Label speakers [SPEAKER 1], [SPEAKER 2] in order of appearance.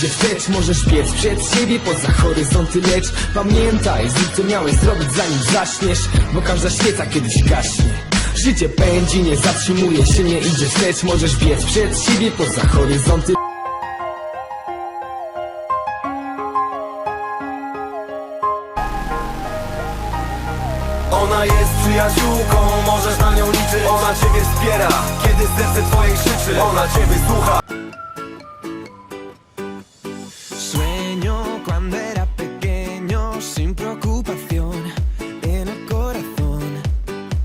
[SPEAKER 1] idzie wstecz Możesz biec przed siebie poza horyzonty Lecz pamiętaj, zrób co miałeś zrobić zanim zaśniesz Bo każda świeca kiedyś gaśnie. Życie pędzi, nie zatrzymuje się, nie idzie wstecz. Możesz biec przed siebie poza horyzonty.
[SPEAKER 2] Ona jest przyjaciółką, możesz na nią liczyć. Ona ciebie wspiera, kiedy serce twoje krzyczy. Ona ciebie słucha